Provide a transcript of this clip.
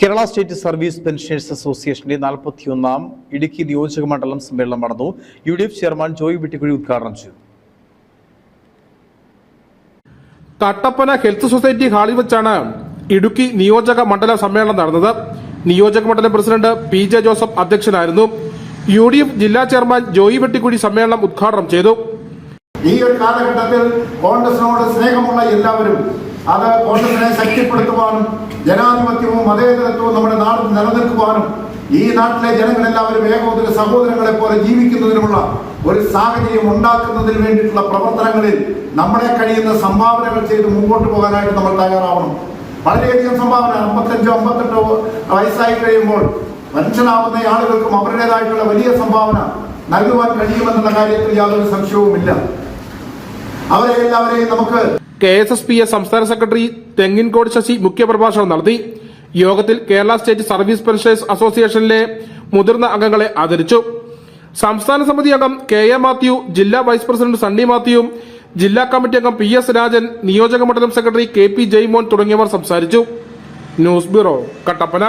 Kerala state service pensioners അസോസിയേഷന്റെ നാൽപ്പത്തിയൊന്നാം ഇടുക്കി നിയോജക മണ്ഡലം സമ്മേളനം നടന്നു. U D F chairman Joy Vettikuzhy ഉദ്ഘാടനം ചെയ്തു. കട്ടപ്പന ഹെൽത്ത് സൊസൈറ്റി ഹാളിൽ വെച്ചാണ് ഇടുക്കി നിയോജക മണ്ഡല സമ്മേളനം നടന്നത്. നിയോജക മണ്ഡലം പ്രസിഡന്റ് പി ജെ ജോസഫ് അധ്യക്ഷനായിരുന്നു. യു ഡി എഫ് ജില്ലാ ചെയർമാൻ ജോയി വെട്ടിക്കുഴി സമ്മേളനം ഉദ്ഘാടനം ചെയ്തു. ഈ ഒരു കാലഘട്ടത്തിൽ കോൺഗ്രസിനോട് സ്നേഹമുള്ള എല്ലാവരും അത് കോൺഗ്രസിനെ ശക്തിപ്പെടുത്തുവാനും ജനാധിപത്യവും മതേതരത്വവും നമ്മുടെ നാട് നിലനിൽക്കുവാനും ഈ നാട്ടിലെ ജനങ്ങളെല്ലാവരും ഏകോദര സഹോദരങ്ങളെ പോലെ ജീവിക്കുന്നതിനുമുള്ള ഒരു സാഹചര്യം ഉണ്ടാക്കുന്നതിന് വേണ്ടിയിട്ടുള്ള പ്രവർത്തനങ്ങളിൽ നമ്മളെ കഴിയുന്ന സംഭാവനകൾ ചെയ്ത് മുമ്പോട്ട് പോകാനായിട്ട് നമ്മൾ തയ്യാറാവണം. വളരെയധികം സംഭാവന. അമ്പത്തഞ്ചോ അമ്പത്തെട്ടോ വയസ്സായി കഴിയുമ്പോൾ മനുഷ്യനാവുന്ന ആളുകൾക്കും അവരുടേതായിട്ടുള്ള വലിയ സംഭാവന നൽകുവാൻ കഴിയുമെന്നുള്ള കാര്യത്തിൽ യാതൊരു സംശയവുമില്ല. അവരെ എല്ലാവരെയും നമുക്ക് K S S P S സംസ്ഥാന സെക്രട്ടറി തെങ്ങിൻകോട് ശശി മുഖ്യപ്രഭാഷണം നടത്തി. യോഗത്തിൽ കേരള സ്റ്റേറ്റ് സർവീസ് പെൻഷനേഴ്സ് അസോസിയേഷനിലെ മുതിർന്ന അംഗങ്ങളെ ആദരിച്ചു. സംസ്ഥാന സമിതി അംഗം കെ എ മാത്യു ജില്ലാ വൈസ് പ്രസിഡന്റ് സണ്ണി മാത്യു ജില്ലാ കമ്മിറ്റി അംഗം പി എസ് രാജൻ നിയോജക മണ്ഡലം സെക്രട്ടറി കെ പി ജയ്മോൻ തുടങ്ങിയവർ സംസാരിച്ചു. News bureau Kattappana.